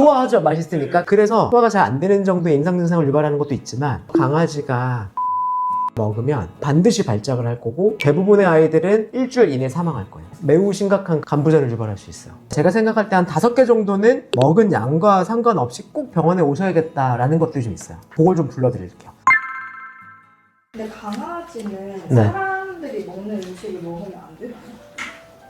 좋아하죠. 맛있으니까. 그래서 소화가 잘 안 되는 정도의 임상 증상을 유발하는 것도 있지만 강아지가 먹으면 반드시 발작을 할 거고 대부분의 아이들은 일주일 이내에 사망할 거예요. 매우 심각한 간부전을 유발할 수 있어요. 제가 생각할 때 한 다섯 개 정도는 먹은 양과 상관없이 꼭 병원에 오셔야겠다라는 것들이 좀 있어요. 그걸 좀 불러드릴게요. 근데 강아지는 네. 사람들이 먹는 음식을 먹으면 안 돼요?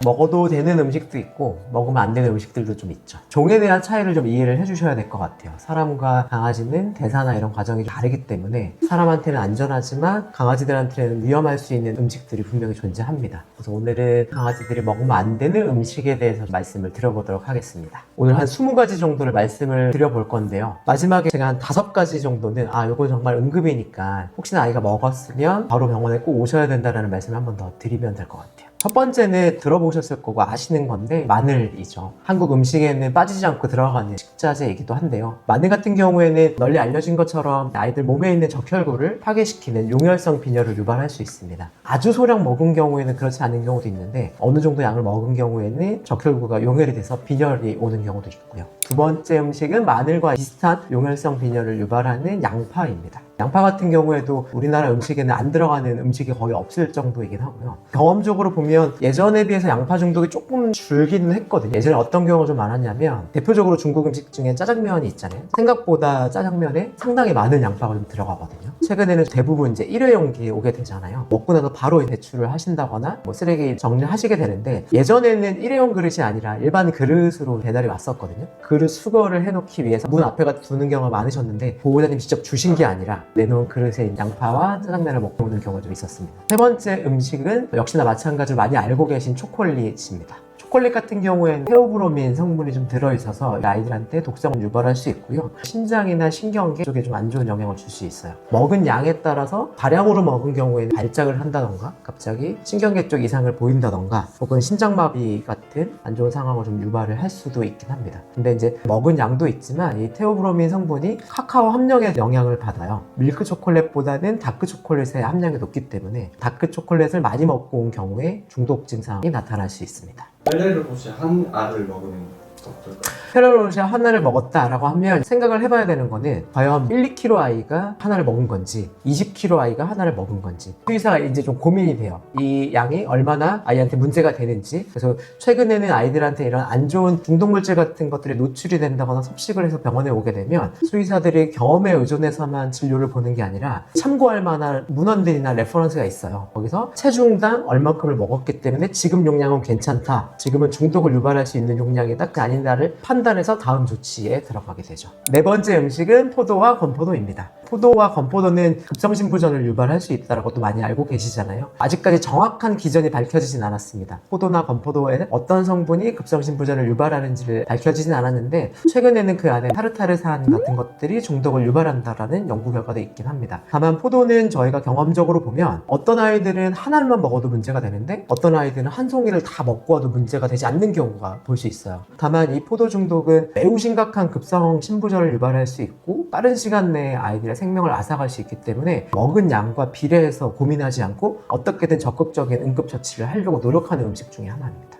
먹어도 되는 음식도 있고 먹으면 안 되는 음식들도 좀 있죠. 종에 대한 차이를 좀 이해를 해주셔야 될 것 같아요. 사람과 강아지는 대사나 이런 과정이 좀 다르기 때문에 사람한테는 안전하지만 강아지들한테는 위험할 수 있는 음식들이 분명히 존재합니다. 그래서 오늘은 강아지들이 먹으면 안 되는 음식에 대해서 말씀을 드려보도록 하겠습니다. 오늘 한 20가지 정도를 말씀을 드려볼 건데요. 마지막에 제가 한 5가지 정도는 아 이거 정말 응급이니까 혹시나 아이가 먹었으면 바로 병원에 꼭 오셔야 된다는 말씀을 한 번 더 드리면 될 것 같아요. 첫 번째는 들어보셨을 거고 아시는 건데 마늘이죠. 한국 음식에는 빠지지 않고 들어가는 식자재이기도 한데요. 마늘 같은 경우에는 널리 알려진 것처럼 아이들 몸에 있는 적혈구를 파괴시키는 용혈성 빈혈을 유발할 수 있습니다. 아주 소량 먹은 경우에는 그렇지 않은 경우도 있는데 어느 정도 양을 먹은 경우에는 적혈구가 용혈이 돼서 빈혈이 오는 경우도 있고요. 두 번째 음식은 마늘과 비슷한 용혈성 빈혈을 유발하는 양파입니다. 양파 같은 경우에도 우리나라 음식에는 안 들어가는 음식이 거의 없을 정도이긴 하고요. 경험적으로 보면 예전에 비해서 양파 중독이 조금 줄기는 했거든요. 예전에 어떤 경우가 좀 많았냐면 대표적으로 중국 음식 중에 짜장면이 있잖아요. 생각보다 짜장면에 상당히 많은 양파가 좀 들어가거든요. 최근에는 대부분 이제 일회용기에 오게 되잖아요. 먹고 나서 바로 배출을 하신다거나 뭐 쓰레기 정리하시게 되는데 예전에는 일회용 그릇이 아니라 일반 그릇으로 배달이 왔었거든요. 그릇 수거를 해놓기 위해서 문 앞에가 두는 경우가 많으셨는데 보호자님 직접 주신 게 아니라 내놓은 그릇에 양파와 짜장면을 먹고 오는 경우가 좀 있었습니다. 세 번째 음식은 역시나 마찬가지로 많이 알고 계신 초콜릿입니다. 초콜릿 같은 경우에는 테오브로민 성분이 좀 들어있어서 아이들한테 독성을 유발할 수 있고요. 신장이나 신경계 쪽에 좀 안 좋은 영향을 줄 수 있어요. 먹은 양에 따라서 다량으로 먹은 경우에는 발작을 한다던가 갑자기 신경계 쪽 이상을 보인다던가 혹은 심장마비 같은 안 좋은 상황을 좀 유발을 할 수도 있긴 합니다. 근데 이제 먹은 양도 있지만 이 테오브로민 성분이 카카오 함량에 영향을 받아요. 밀크 초콜릿보다는 다크 초콜릿의 함량이 높기 때문에 다크 초콜릿을 많이 먹고 온 경우에 중독 증상이 나타날 수 있습니다. 펠레를 혹시 한 알을 먹으면 어떨까요? 페로로시아 하나를 먹었다라고 하면 생각을 해봐야 되는 거는 과연 1, 2kg 아이가 하나를 먹은 건지 20kg 아이가 하나를 먹은 건지 의사가 이제 좀 고민이 돼요. 이 양이 얼마나 아이한테 문제가 되는지 그래서 최근에는 아이들한테 이런 안 좋은 중독물질 같은 것들이 노출이 된다거나 섭식을 해서 병원에 오게 되면 수의사들이 경험에 의존해서만 진료를 보는 게 아니라 참고할 만한 문헌들이나 레퍼런스가 있어요. 거기서 체중당 얼마큼을 먹었기 때문에 지금 용량은 괜찮다. 지금은 중독을 유발할 수 있는 용량이다. 그 아닌가를 판단 해서 다음 조치에 들어가게 되죠. 네 번째 음식은 포도와 건포도입니다. 포도와 건포도는 급성심부전을 유발할 수 있다고 또 많이 알고 계시잖아요. 아직까지 정확한 기전이 밝혀지진 않았습니다. 포도나 건포도에 어떤 성분이 급성심부전을 유발하는지를 밝혀지진 않았는데 최근에는 그 안에 타르타르산 같은 것들이 중독을 유발한다라는 연구 결과도 있긴 합니다. 다만 포도는 저희가 경험적으로 보면 어떤 아이들은 하나만 먹어도 문제가 되는데 어떤 아이들은 한 송이를 다 먹고 와도 문제가 되지 않는 경우가 볼 수 있어요. 다만 이 포도 중독은 매우 심각한 급성 심부전을 유발할 수 있고 빠른 시간 내에 아이들의 생명을 앗아갈 수 있기 때문에 먹은 양과 비례해서 고민하지 않고 어떻게든 적극적인 응급처치를 하려고 노력하는 음식 중에 하나입니다.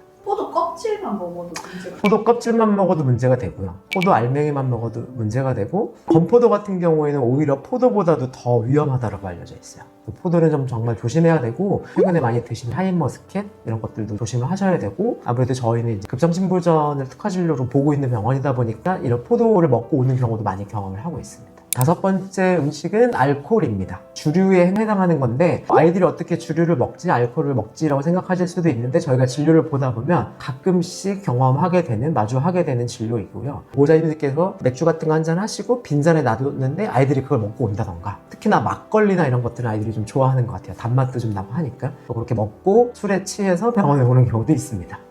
껍질만 먹어도 문제가 포도 껍질만 먹어도 문제가 되고요. 포도 알맹이만 먹어도 문제가 되고 건포도 같은 경우에는 오히려 포도보다도 더 위험하다고 알려져 있어요. 포도는 좀 정말 조심해야 되고 최근에 많이 드신 하인머스켓 이런 것들도 조심을 하셔야 되고 아무래도 저희는 급성심부전을 특화 진료로 보고 있는 병원이다 보니까 이런 포도를 먹고 오는 경우도 많이 경험을 하고 있습니다. 다섯 번째 음식은 알코올입니다. 주류에 해당하는 건데 아이들이 어떻게 주류를 먹지 알코올을 먹지라고 생각하실 수도 있는데 저희가 진료를 보다 보면 가끔씩 경험하게 되는 마주하게 되는 진료이고요. 보호자님들께서 맥주 같은 거 한 잔 하시고 빈잔에 놔뒀는데 아이들이 그걸 먹고 온다던가 특히나 막걸리나 이런 것들은 아이들이 좀 좋아하는 것 같아요. 단맛도 좀 나고 하니까 그렇게 먹고 술에 취해서 병원에 오는 경우도 있습니다.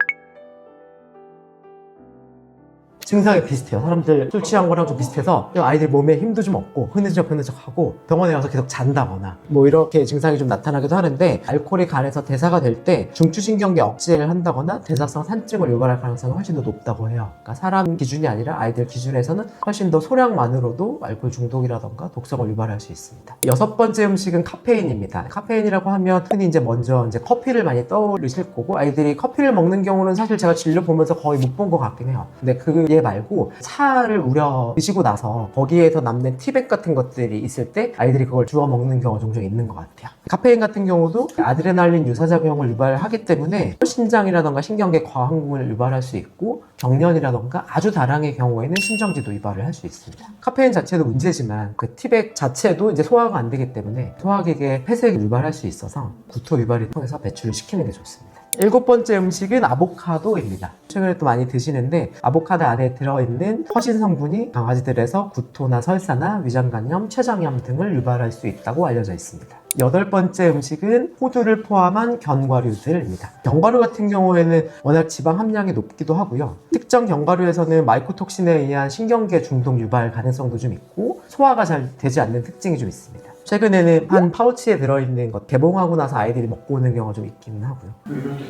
증상이 비슷해요. 사람들 술 취한 거랑 좀 비슷해서 아이들 몸에 힘도 좀 없고 흐느적 흐느적 하고 병원에 가서 계속 잔다거나 뭐 이렇게 증상이 좀 나타나기도 하는데 알코올이 간에서 대사가 될 때 중추신경계 억제를 한다거나 대사성 산증을 유발할 가능성이 훨씬 더 높다고 해요. 그러니까 사람 기준이 아니라 아이들 기준에서는 훨씬 더 소량만으로도 알코올 중독이라던가 독성을 유발할 수 있습니다. 여섯 번째 음식은 카페인입니다. 카페인이라고 하면 흔히 이제 먼저 이제 커피를 많이 떠올리실 거고 아이들이 커피를 먹는 경우는 사실 제가 진료 보면서 거의 못 본 것 같긴 해요. 근데 그얘 말고 차를 우려 드시고 나서 거기에서 남는 티백 같은 것들이 있을 때 아이들이 그걸 주워 먹는 경우가 종종 있는 것 같아요. 카페인 같은 경우도 아드레날린 유사작용을 유발하기 때문에 신장이라던가 신경계 과항을 유발할 수 있고 경련이라던가 아주 다량의 경우에는 신정지도 유발을 할 수 있습니다. 카페인 자체도 문제지만 그 티백 자체도 이제 소화가 안 되기 때문에 소화기계 폐색을 유발할 수 있어서 구토 유발을 통해서 배출을 시키는 게 좋습니다. 일곱 번째 음식은 아보카도입니다. 최근에 또 많이 드시는데 아보카도 안에 들어있는 허신 성분이 강아지들에서 구토나 설사나 위장간염, 췌장염 등을 유발할 수 있다고 알려져 있습니다. 여덟 번째 음식은 호두를 포함한 견과류들입니다. 견과류 같은 경우에는 워낙 지방 함량이 높기도 하고요. 특정 견과류에서는 마이코톡신에 의한 신경계 중독 유발 가능성도 좀 있고 소화가 잘 되지 않는 특징이 좀 있습니다. 최근에는 한 파우치에 들어있는 것 개봉하고 나서 아이들이 먹고 오는 경우가 좀 있기는 하고요. 이럴 때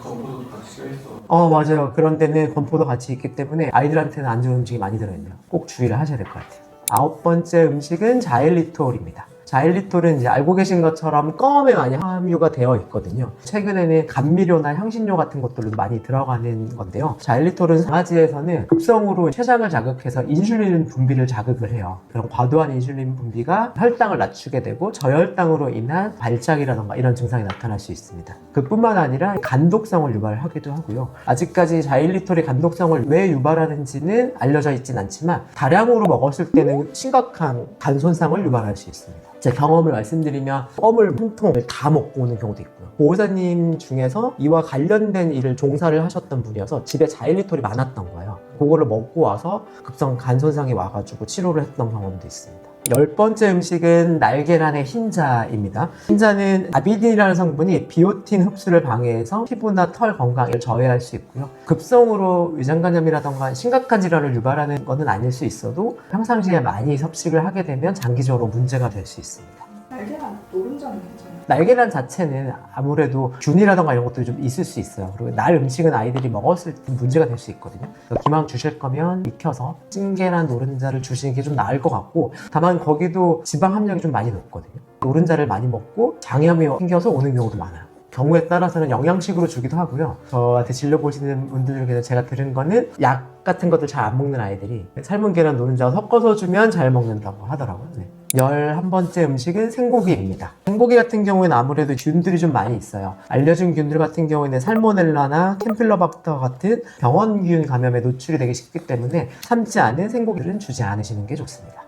건포도 같이 껴있어. 어 맞아요. 그런 데는 건포도 같이 있기 때문에 아이들한테는 안 좋은 음식이 많이 들어있네요. 꼭 주의를 하셔야 될 것 같아요. 아홉 번째 음식은 자일리톨입니다. 자일리톨은 이제 알고 계신 것처럼 껌에 많이 함유가 되어 있거든요. 최근에는 감미료나 향신료 같은 것들도 많이 들어가는 건데요. 자일리톨은 강아지에서는 급성으로 췌장을 자극해서 인슐린 분비를 자극을 해요. 그런 과도한 인슐린 분비가 혈당을 낮추게 되고 저혈당으로 인한 발작이라던가 이런 증상이 나타날 수 있습니다. 그뿐만 아니라 간독성을 유발하기도 하고요. 아직까지 자일리톨이 간독성을 왜 유발하는지는 알려져 있진 않지만 다량으로 먹었을 때는 심각한 간 손상을 유발할 수 있습니다. 제 경험을 말씀드리면 껌을 한 통을 다 먹고 오는 경우도 있고요. 보호사님 중에서 이와 관련된 일을 종사를 하셨던 분이어서 집에 자일리톨이 많았던 거예요. 그거를 먹고 와서 급성 간 손상이 와가지고 치료를 했던 경험도 있습니다. 열 번째 음식은 날계란의 흰자입니다. 흰자는 아비딘이라는 성분이 비오틴 흡수를 방해해서 피부나 털 건강을 저해할 수 있고요. 급성으로 위장간염이라던가 심각한 질환을 유발하는 것은 아닐 수 있어도 평상시에 많이 섭식을 하게 되면 장기적으로 문제가 될 수 있습니다. 날개랑 노른자는 괜찮아요. 날계란 자체는 아무래도 균이라던가 이런 것들이 좀 있을 수 있어요. 그리고 날 음식은 아이들이 먹었을 때 문제가 될 수 있거든요. 그래서 기왕 주실 거면 익혀서 찐계란 노른자를 주시는 게 좀 나을 것 같고 다만 거기도 지방 함량이 좀 많이 높거든요. 노른자를 많이 먹고 장염이 생겨서 오는 경우도 많아요. 경우에 따라서는 영양식으로 주기도 하고요. 저한테 진료 보시는 분들 중에서 제가 들은 거는 약 같은 것들 잘 안 먹는 아이들이 삶은 계란 노른자 섞어서 주면 잘 먹는다고 하더라고요. 네. 11번째 음식은 생고기입니다. 생고기 같은 경우에는 아무래도 균들이 좀 많이 있어요. 알려진 균들 같은 경우에는 살모넬라나 캠필러박터 같은 병원균 감염에 노출이 되기 쉽기 때문에 삶지 않은 생고기를 주지 않으시는 게 좋습니다.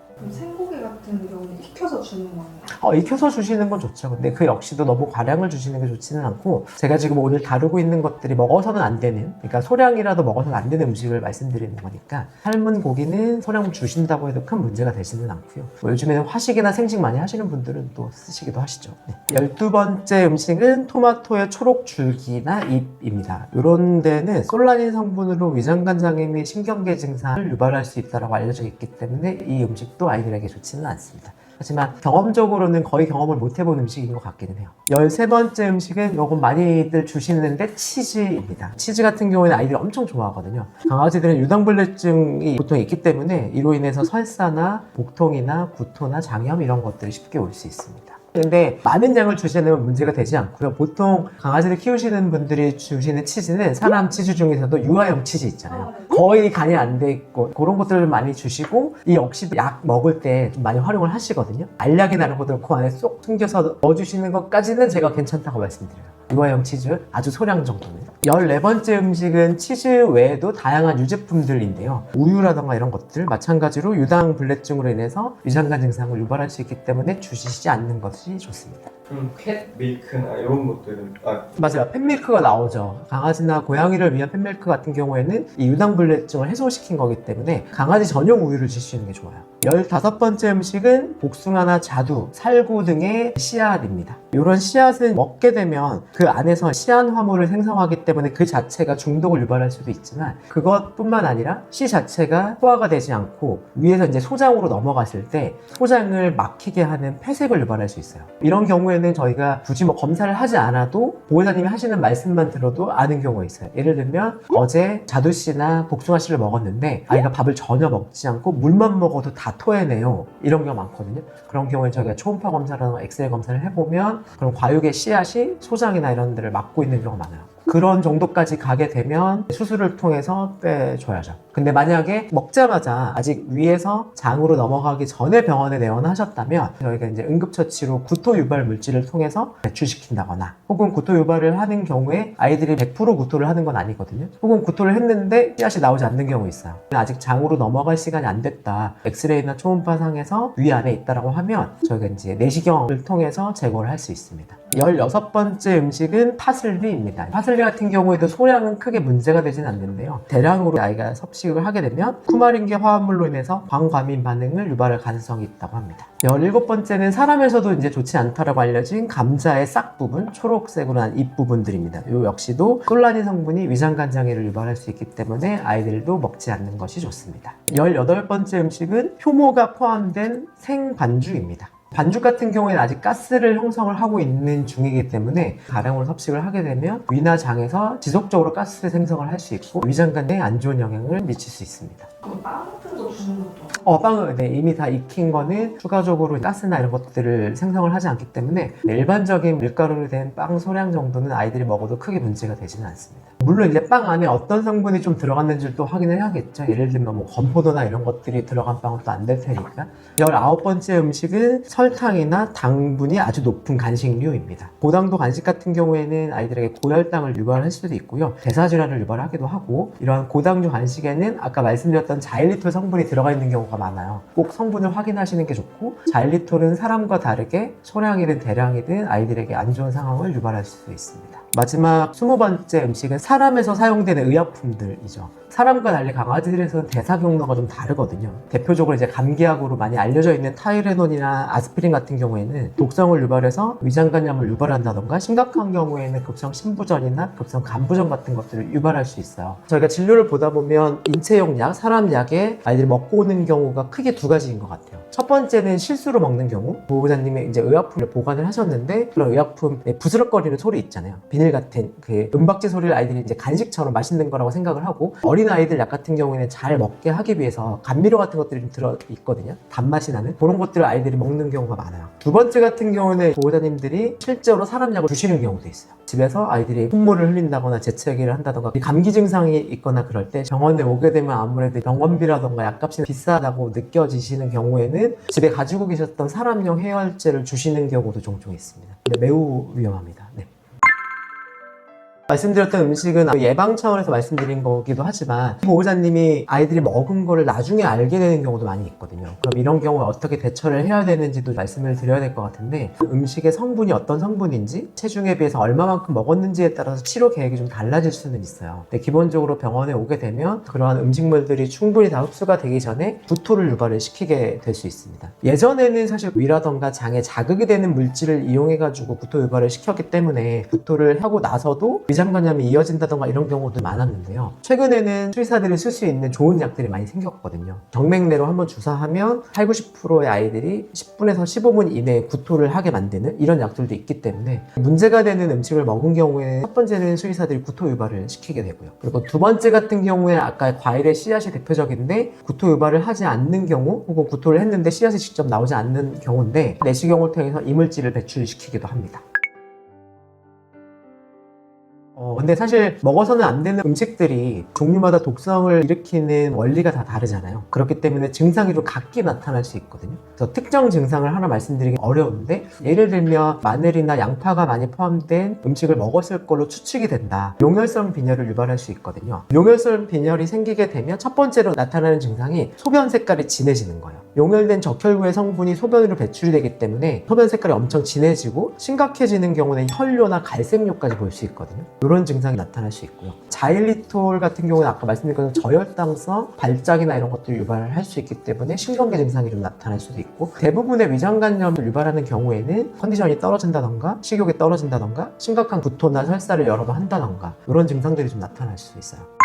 같은 경우는 익혀서 주는 거예요. 어, 익혀서 주시는 건 좋죠. 근데 그 역시도 너무 과량을 주시는 게 좋지는 않고 제가 지금 오늘 다루고 있는 것들이 먹어서는 안 되는 그러니까 소량이라도 먹어서는 안 되는 음식을 말씀드리는 거니까 삶은 고기는 소량 주신다고 해도 큰 문제가 되지는 않고요. 뭐 요즘에는 화식이나 생식 많이 하시는 분들은 또 쓰시기도 하시죠. 네. 12번째 음식은 토마토의 초록 줄기나 잎입니다. 이런 데는 솔라닌 성분으로 위장관 장애 및 신경계 증상을 유발할 수 있다고 알려져 있기 때문에 이 음식도 아이들에게 좋지는 않습니다. 하지만 경험적으로는 거의 경험을 못 해본 음식인 것 같기는 해요. 13번째 음식은 요건 많이들 주시는데 치즈입니다. 치즈 같은 경우에는 아이들이 엄청 좋아하거든요. 강아지들은 유당불내증이 보통 있기 때문에 이로 인해서 설사나 복통이나 구토나 장염 이런 것들이 쉽게 올 수 있습니다. 근데 많은 양을 주시는 문제가 되지 않고요. 보통 강아지를 키우시는 분들이 주시는 치즈는 사람 치즈 중에서도 유아용 치즈 있잖아요. 거의 간이 안 돼 있고 그런 것들을 많이 주시고 이 역시도 약 먹을 때 좀 많이 활용을 하시거든요. 알약이 나는 것들 그 안에 쏙 숨겨서 넣어주시는 것까지는 제가 괜찮다고 말씀드려요. 유아용 치즈 아주 소량 정도는. 14번째 음식은 치즈 외에도 다양한 유제품들인데요. 우유라던가 이런 것들 마찬가지로 유당 불내증으로 인해서 위장관 증상을 유발할 수 있기 때문에 주시지 않는 것이 좋습니다 그럼 캣 밀크나 이런 것들은 아 맞아요. 팬밀크가 나오죠. 강아지나 고양이를 위한 팬밀크 같은 경우에는 이 유당불내증을 해소시킨 거기 때문에 강아지 전용 우유를 주시는 게 좋아요. 15번째 음식은 복숭아나 자두, 살구 등의 씨앗입니다. 이런 씨앗은 먹게 되면 그 안에서 씨앗 화물을 생성하기 때문에 그 자체가 중독을 유발할 수도 있지만 그것뿐만 아니라 씨 자체가 소화가 되지 않고 위에서 이제 소장으로 넘어갔을 때 소장을 막히게 하는 폐색을 유발할 수 있어요. 이런 경우에 는 저희가 굳이 뭐 검사를 하지 않아도 보호자님이 하시는 말씀만 들어도 아는 경우가 있어요. 예를 들면 어제 자두씨나 복숭아씨를 먹었는데 아이가 밥을 전혀 먹지 않고 물만 먹어도 다 토해내요. 이런 경우가 많거든요. 그런 경우에 저희가 초음파 검사라든가 엑스레이 검사를 해보면 그런 과육의 씨앗이 소장이나 이런 데를 막고 있는 경우가 많아요. 그런 정도까지 가게 되면 수술을 통해서 빼줘야죠. 근데 만약에 먹자마자 아직 위에서 장으로 넘어가기 전에 병원에 내원하셨다면 저희가 이제 응급처치로 구토 유발 물질을 통해서 배출시킨다거나 혹은 구토 유발을 하는 경우에 아이들이 100% 구토를 하는 건 아니거든요. 혹은 구토를 했는데 씨앗이 나오지 않는 경우 있어요. 아직 장으로 넘어갈 시간이 안 됐다. 엑스레이나 초음파상에서 위 안에 있다라고 하면 저희가 이제 내시경을 통해서 제거를 할 수 있습니다. 16번째 음식은 파슬리입니다. 파슬리 같은 경우에도 소량은 크게 문제가 되지는 않는데요. 대량으로 아이가 섭식을 하게 되면 쿠마린계 화합물로 인해서 광과민 반응을 유발할 가능성이 있다고 합니다. 17번째는 사람에서도 이제 좋지 않다라고 알려진 감자의 싹 부분, 초록색으로 난잎 부분들입니다. 이 역시도 솔라닌 성분이 위장관 장애를 유발할 수 있기 때문에 아이들도 먹지 않는 것이 좋습니다. 18번째 음식은 효모가 포함된 생반죽입니다. 반죽 같은 경우에는 아직 가스를 형성을 하고 있는 중이기 때문에 다량으로 섭식을 하게 되면 위나 장에서 지속적으로 가스 생성을 할 수 있고 위장관에 안 좋은 영향을 미칠 수 있습니다. 그럼 빵 같은 거 주는 것도 어, 빵은 네, 이미 다 익힌 거는 추가적으로 가스나 이런 것들을 생성을 하지 않기 때문에 일반적인 밀가루로 된 빵 소량 정도는 아이들이 먹어도 크게 문제가 되지는 않습니다. 물론 이제 빵 안에 어떤 성분이 좀 들어갔는지를 또 확인을 해야겠죠. 예를 들면 뭐 건포도나 이런 것들이 들어간 빵은 또 안 될 테니까. 19번째 음식은 설탕이나 당분이 아주 높은 간식류입니다. 고당도 간식 같은 경우에는 아이들에게 고혈당을 유발할 수도 있고요. 대사질환을 유발하기도 하고 이러한 고당류 간식에는 아까 말씀드렸던 자일리톨 성분이 들어가 있는 경우가 많아요. 꼭 성분을 확인하시는 게 좋고 자일리톨은 사람과 다르게 소량이든 대량이든 아이들에게 안 좋은 상황을 유발할 수 있습니다. 마지막 20번째 음식은 사람에서 사용되는 의약품들이죠. 사람과 달리 강아지들에서는 대사 경로가 좀 다르거든요. 대표적으로 이제 감기약으로 많이 알려져 있는 타이레논이나 아스피린 같은 경우에는 독성을 유발해서 위장감염을 유발한다던가 심각한 경우에는 급성 신부전이나 급성 간부전 같은 것들을 유발할 수 있어요. 저희가 진료를 보다 보면 인체용 약, 사람 약에 아이들이 먹고 오는 경우가 크게 두 가지인 것 같아요. 첫 번째는 실수로 먹는 경우 보호자님이 이제 의약품을 보관을 하셨는데 그런 의약품에 부스럭거리는 소리 있잖아요. 비닐 같은 그 은박지 소리를 아이들이 이제 간식처럼 맛있는 거라고 생각을 하고 어린 아이들 약 같은 경우에는 잘 먹게 하기 위해서 감미료 같은 것들이 좀 들어 있거든요. 단맛이 나는 그런 것들을 아이들이 먹는 경우가 많아요. 두 번째 같은 경우는 보호자님들이 실제로 사람 약을 주시는 경우도 있어요. 집에서 아이들이 콧물을 흘린다거나 재채기를 한다던가 감기 증상이 있거나 그럴 때 병원에 오게 되면 아무래도 병원비라던가 약값이 비싸다고 느껴지시는 경우에는 집에 가지고 계셨던 사람용 해열제를 주시는 경우도 종종 있습니다. 매우 위험합니다. 네. 말씀드렸던 음식은 예방 차원에서 말씀드린 거기도 하지만 보호자님이 아이들이 먹은 거를 나중에 알게 되는 경우도 많이 있거든요. 그럼 이런 경우에 어떻게 대처를 해야 되는지도 말씀을 드려야 될 것 같은데 그 음식의 성분이 어떤 성분인지 체중에 비해서 얼마만큼 먹었는지에 따라서 치료 계획이 좀 달라질 수는 있어요. 근데 기본적으로 병원에 오게 되면 그러한 음식물들이 충분히 다 흡수가 되기 전에 구토를 유발을 시키게 될 수 있습니다. 예전에는 사실 위라던가 장에 자극이 되는 물질을 이용해 가지고 구토 유발을 시켰기 때문에 구토를 하고 나서도 위장관염이 이어진다던가 이런 경우도 많았는데요. 최근에는 수의사들이 쓸 수 있는 좋은 약들이 많이 생겼거든요. 정맥내로 한번 주사하면 8, 90%의 아이들이 10분에서 15분 이내에 구토를 하게 만드는 이런 약들도 있기 때문에 문제가 되는 음식을 먹은 경우에 첫 번째는 수의사들이 구토 유발을 시키게 되고요. 그리고 두 번째 같은 경우에 아까 과일의 씨앗이 대표적인데 구토 유발을 하지 않는 경우 혹은 구토를 했는데 씨앗이 직접 나오지 않는 경우인데 내시경을 통해서 이물질을 배출시키기도 합니다. 어, 근데 사실 먹어서는 안 되는 음식들이 종류마다 독성을 일으키는 원리가 다 다르잖아요. 그렇기 때문에 증상이 좀 각기 나타날 수 있거든요. 그래서 특정 증상을 하나 말씀드리기 어려운데 예를 들면 마늘이나 양파가 많이 포함된 음식을 먹었을 걸로 추측이 된다. 용혈성 빈혈을 유발할 수 있거든요. 용혈성 빈혈이 생기게 되면 첫 번째로 나타나는 증상이 소변 색깔이 진해지는 거예요. 용혈된 적혈구의 성분이 소변으로 배출이 되기 때문에 소변 색깔이 엄청 진해지고 심각해지는 경우는 혈뇨나 갈색뇨까지 볼 수 있거든요. 이런 증상이 나타날 수 있고요. 자일리톨 같은 경우는 아까 말씀드린 것처럼 저혈당성, 발작이나 이런 것들을 유발을 할수 있기 때문에 신경계 증상이 좀 나타날 수도 있고 대부분의 위장관염을 유발하는 경우에는 컨디션이 떨어진다던가 식욕이 떨어진다던가 심각한 구토나 설사를 여러 번 한다던가 이런 증상들이 좀 나타날 수 있어요.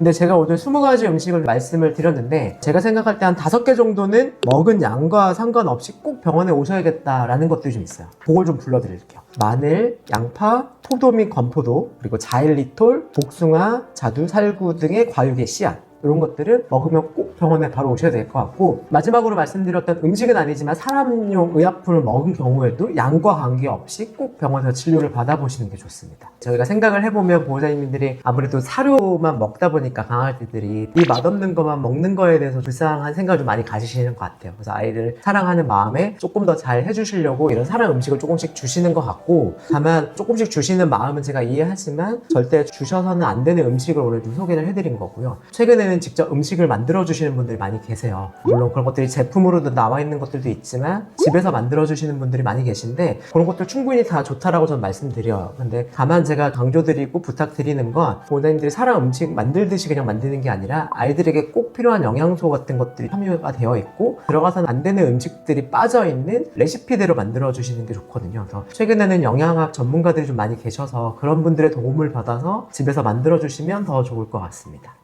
근데 제가 오늘 20가지 음식을 말씀을 드렸는데 제가 생각할 때 한 5개 정도는 먹은 양과 상관없이 꼭 병원에 오셔야겠다라는 것들이 좀 있어요. 그걸 좀 불러드릴게요. 마늘, 양파, 포도 및 건포도, 그리고 자일리톨, 복숭아, 자두, 살구 등의 과육의 씨앗, 이런 것들을 먹으면 꼭 병원에 바로 오셔야 될 것 같고 마지막으로 말씀드렸던 음식은 아니지만 사람용 의약품을 먹은 경우에도 양과 관계없이 꼭 병원에서 진료를 받아보시는 게 좋습니다. 저희가 생각을 해보면 보호자님들이 아무래도 사료만 먹다 보니까 강아지들이 이 맛없는 것만 먹는 거에 대해서 불쌍한 생각을 좀 많이 가지시는 것 같아요. 그래서 아이를 사랑하는 마음에 조금 더 잘 해주시려고 이런 사랑 음식을 조금씩 주시는 것 같고 다만 조금씩 주시는 마음은 제가 이해하지만 절대 주셔서는 안 되는 음식을 오늘도 소개를 해드린 거고요. 최근에 는 직접 음식을 만들어 주시는 분들이 많이 계세요. 물론 그런 것들이 제품으로도 나와 있는 것들도 있지만 집에서 만들어 주시는 분들이 많이 계신데 그런 것들 충분히 다 좋다라고 저는 말씀드려요. 근데 다만 제가 강조드리고 부탁드리는 건 보호자님들이 사랑 음식 만들듯이 그냥 만드는 게 아니라 아이들에게 꼭 필요한 영양소 같은 것들이 함유가 되어 있고 들어가서는 안 되는 음식들이 빠져 있는 레시피대로 만들어 주시는 게 좋거든요. 그래서 최근에는 영양학 전문가들이 좀 많이 계셔서 그런 분들의 도움을 받아서 집에서 만들어 주시면 더 좋을 것 같습니다.